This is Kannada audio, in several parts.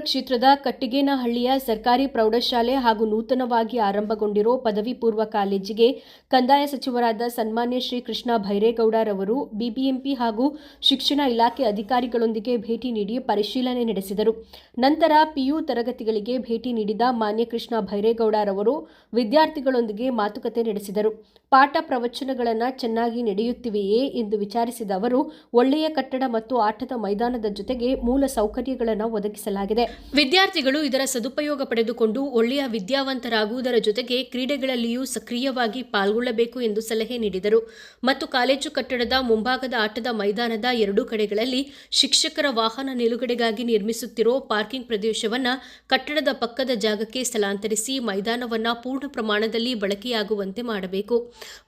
ಕ್ಷೇತ್ರದ ಕಟ್ಟಿಗೇನಹಳ್ಳಿಯ ಸರ್ಕಾರಿ ಪ್ರೌಢಶಾಲೆ ಹಾಗೂ ನೂತನವಾಗಿ ಆರಂಭಗೊಂಡಿರೋ ಪದವಿ ಪೂರ್ವ ಕಾಲೇಜಿಗೆ ಕಂದಾಯ ಸಚಿವರಾದ ಸನ್ಮಾನ್ಯ ಶ್ರೀ ಕೃಷ್ಣ ಭೈರೇಗೌಡರವರು, ಬಿಬಿಎಂಪಿ ಹಾಗೂ ಶಿಕ್ಷಣ ಇಲಾಖೆ ಅಧಿಕಾರಿಗಳೊಂದಿಗೆ ಭೇಟಿ ನೀಡಿ ಪರಿಶೀಲನೆ ನಡೆಸಿದರು. ನಂತರ ಪಿಯು ತರಗತಿಗಳಿಗೆ ಭೇಟಿ ನೀಡಿದ ಮಾನ್ಯ ಕೃಷ್ಣ ಭೈರೇಗೌಡರವರು ವಿದ್ಯಾರ್ಥಿಗಳೊಂದಿಗೆ ಮಾತುಕತೆ ನಡೆಸಿದರು. ಪಾಠ ಪ್ರವಚನಗಳನ್ನು ಚೆನ್ನಾಗಿ ನಡೆಯುತ್ತಿವೆಯೇ ಎಂದು ವಿಚಾರಿಸಿದ ಅವರು, ಒಳ್ಳೆಯ ಕಟ್ಟಡ ಮತ್ತು ಆಟದ ಮೈದಾನದ ಜೊತೆಗೆ ಮೂಲ ಸೌಕರ್ಯಗಳನ್ನು ಒದಗಿಸಲಾಗಿದೆ. ವಿದ್ಯಾರ್ಥಿಗಳು ಇದರ ಸದುಪಯೋಗ ಪಡೆದುಕೊಂಡು ಒಳ್ಳೆಯ ವಿದ್ಯಾವಂತರಾಗುವುದರ ಜೊತೆಗೆ ಕ್ರೀಡೆಗಳಲ್ಲಿಯೂ ಸಕ್ರಿಯವಾಗಿ ಪಾಲ್ಗೊಳ್ಳಬೇಕು ಎಂದು ಸಲಹೆ ನೀಡಿದರು. ಮತ್ತು ಕಾಲೇಜು ಕಟ್ಟಡದ ಮುಂಭಾಗದ ಆಟದ ಮೈದಾನದ ಎರಡೂ ಕಡೆಗಳಲ್ಲಿ ಶಿಕ್ಷಕರ ವಾಹನ ನಿಲುಗಡೆಗಾಗಿ ನಿರ್ಮಿಸುತ್ತಿರೋ ಪಾರ್ಕಿಂಗ್ ಪ್ರದೇಶವನ್ನು ಕಟ್ಟಡದ ಪಕ್ಕದ ಜಾಗಕ್ಕೆ ಸ್ಥಳಾಂತರಿಸಿ ಮೈದಾನವನ್ನು ಪೂರ್ಣ ಪ್ರಮಾಣದಲ್ಲಿ ಬಳಕೆಯಾಗುವಂತೆ ಮಾಡಬೇಕು.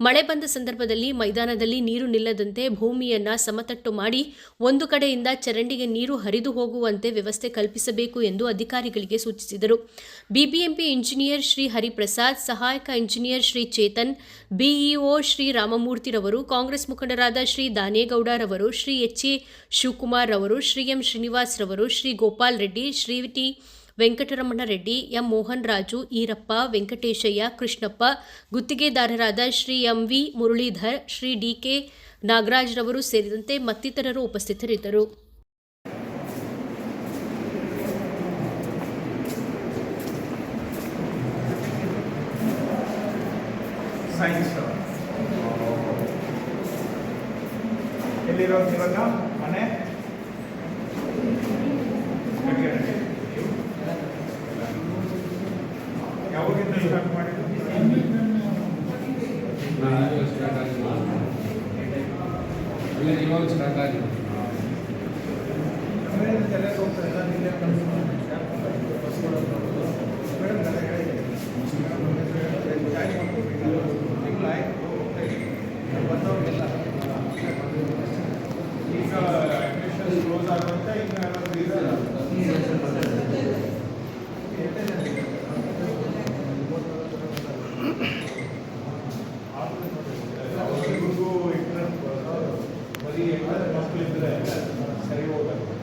ಮಳೆ ಬಂದ ಸಂದರ್ಭದಲ್ಲಿ ಮೈದಾನದಲ್ಲಿ ನೀರು ನಿಲ್ಲದಂತೆ ಭೂಮಿಯನ್ನು ಸಮತಟ್ಟು ಮಾಡಿ ಒಂದು ಕಡೆಯಿಂದ ಚರಂಡಿಗೆ ನೀರು ಹರಿದು ಹೋಗುವಂತೆ ವ್ಯವಸ್ಥೆ ಕಲ್ಪಿಸಬೇಕು. ಎಂದು ಅಧಿಕಾರಿಗಳಿಗೆ ಸೂಚಿಸಿದರು. ಬಿಬಿಎಂಪಿ ಇಂಜಿನಿಯರ್ ಶ್ರೀ ಹರಿಪ್ರಸಾದ್, ಸಹಾಯಕ ಇಂಜಿನಿಯರ್ ಶ್ರೀ ಚೇತನ್, ಬಿಇಒ ಶ್ರೀ ರಾಮಮೂರ್ತಿರವರು ಕಾಂಗ್ರೆಸ್ ಮುಖಂಡರಾದ ಶ್ರೀ ದಾನೇಗೌಡರವರು ಶ್ರೀ ಎಚ್ ಎ ಶಿವಕುಮಾರ್ ರವರು, ಶ್ರೀ ಎಂ ಶ್ರೀನಿವಾಸ್ ರವರು, Shri Gopal Reddy, Shri T Venkataramana Reddy, M Mohan Raju, Irappa, Venkateshaiah, Krishnappa, ಗುತ್ತಿಗೆದಾರರಾದ Shri M V Muralidhar, Shri D K ನಾಗರಾಜ್ರವರು ಸೇರಿದಂತೆ ಮತ್ತಿತರರು ಉಪಸ್ಥಿತರಿದ್ದರು. સાયન્સર ఎల్లిరో తిరగ అనే ಯಾವಾಗಿಂದ ಸ್ಟಾರ್ಟ್ ಮಾಡಿದ್ರು ಇವಾಗ ಸ್ಟಾರ್ಟ್ ಆಗಿದೆ ಕೆಲಸ ಹೋಗ್ತಾರೆ ನಿನ್ನೆ ಕಳಿಸ್ತಾರೆ ಅವರಿಗೂ ಇಟ್ಟರೆ ಬರೀ ಮಕ್ಕಳಿದ್ರೆ ಸರಿ ಹೋಗಲ್ಲ